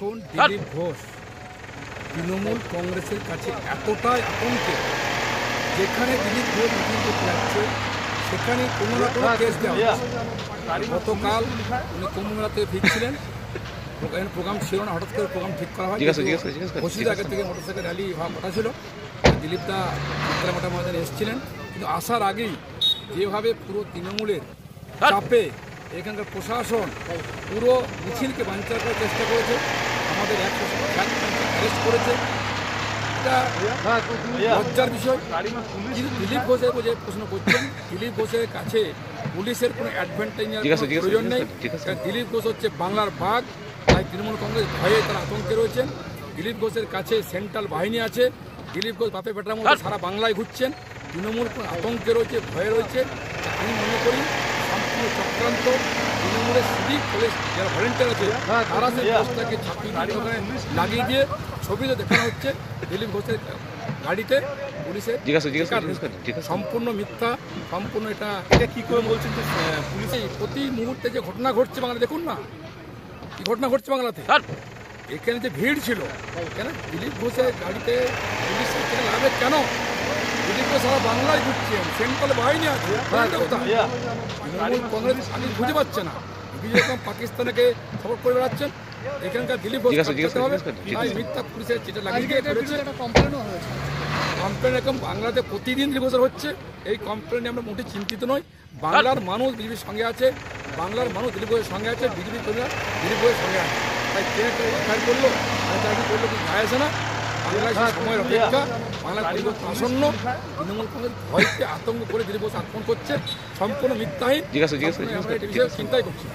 দেখুন দিলীপ ঘোষ তৃণমূল কংগ্রেসের কাছে এতটাই আতঙ্কে যেখানে দিলীপ ঘোষ মিটিং করতে যাচ্ছে সেখানে কোনো না কোনো কেস দেওয়া গতকাল উনি কুম্ভমেলাতে ফিরছিলেন। এখানে প্রোগ্রাম ছিল না হঠাৎ করে প্রোগ্রাম ঠিক করা হয়। ঘোষিত আগে থেকে মোটরসাইকেল র্যালি ভাব ছিল। দিলীপ দা চিত্রামাটা ময়দানে এসেছিলেন। কিন্তু আসার আগেই যেভাবে পুরো তৃণমূলের চাপে এখানকার প্রশাসন পুরো মিছিলকে বাঞ্চার করার চেষ্টা করেছে আমাদের একশো অ্যারেস্ট করেছে। এটা লজ্জার বিষয়। কিন্তু দিলীপ ঘোষের যে প্রশ্ন করছেন দিলীপ ঘোষের কাছে পুলিশের কোনো অ্যাডভান্টেজ প্রয়োজন নেই। দিলীপ ঘোষ হচ্ছে বাংলার বাঘ তাই তৃণমূল কংগ্রেস ভয়ে তারা আতঙ্কে রয়েছেন। দিলীপ ঘোষের কাছে সেন্ট্রাল বাহিনী আছে। দিলীপ ঘোষ বাপে বেটার মধ্যে সারা বাংলায় ঘুরছেন। তৃণমূল কোনো আতঙ্কে রয়েছে ভয়ে রয়েছে। আমি মনে করি সম্পূর্ণ চক্রান্ত। তৃণমূলের সিভিক পুলিশ যারা ভলেন্টিয়ার আছে তারা সেই পোস্টটাকে ছাপিয়ে দিয়ে ওখানে লাগিয়ে দিয়ে ছবিতে দেখানো হচ্ছে দিলীপ ঘোষের গাড়িতে পুলিশের সম্পূর্ণ মিথ্যা সম্পূর্ণ এটা এটা কি করে বলছেন যে পুলিশে প্রতি মুহূর্তে যে ঘটনা ঘটছে বাংলা দেখুন না কি ঘটনা ঘটছে বাংলাতে? এখানে যে ভিড় ছিল কেন দিলীপ ঘোষের গাড়িতে পুলিশের কেন কেন? সারা বাংলায় ঘুরছেন সেন্ট্রাল বাহিনী আছে। তৃণমূল কংগ্রেস আগে খুঁজে পাচ্ছে না। যেরকম পাকিস্তানকে সাপোর্ট করে বেড়াচ্ছেন এখানকার দিলীপ মিথ্যা পুলিশের যেটা লাগিয়ে করেছে। কমপ্লেন এরকম বাংলাতে প্রতিদিন হচ্ছে। এই কমপ্লেনে আমরা মোটে চিন্তিত নই। বাংলার মানুষ বিজেপির সঙ্গে আছে। বাংলার মানুষ দিলীপ ঘোষের সঙ্গে আছে। বিজেপি কর্মীরা দিলীপ ঘোষের সঙ্গে আছে। তাই কে করল? আর চাকরি করল? কি যায় আসে না। বাংলায় সময়ের অপেক্ষা বাংলার পরিবেশ আসন্ন তৃণমূল কংগ্রেস ভয়কে আতঙ্ক করে বসে আক্রমণ করছে সম্পূর্ণ মিথ্যাহীন। চিন্তাই করছি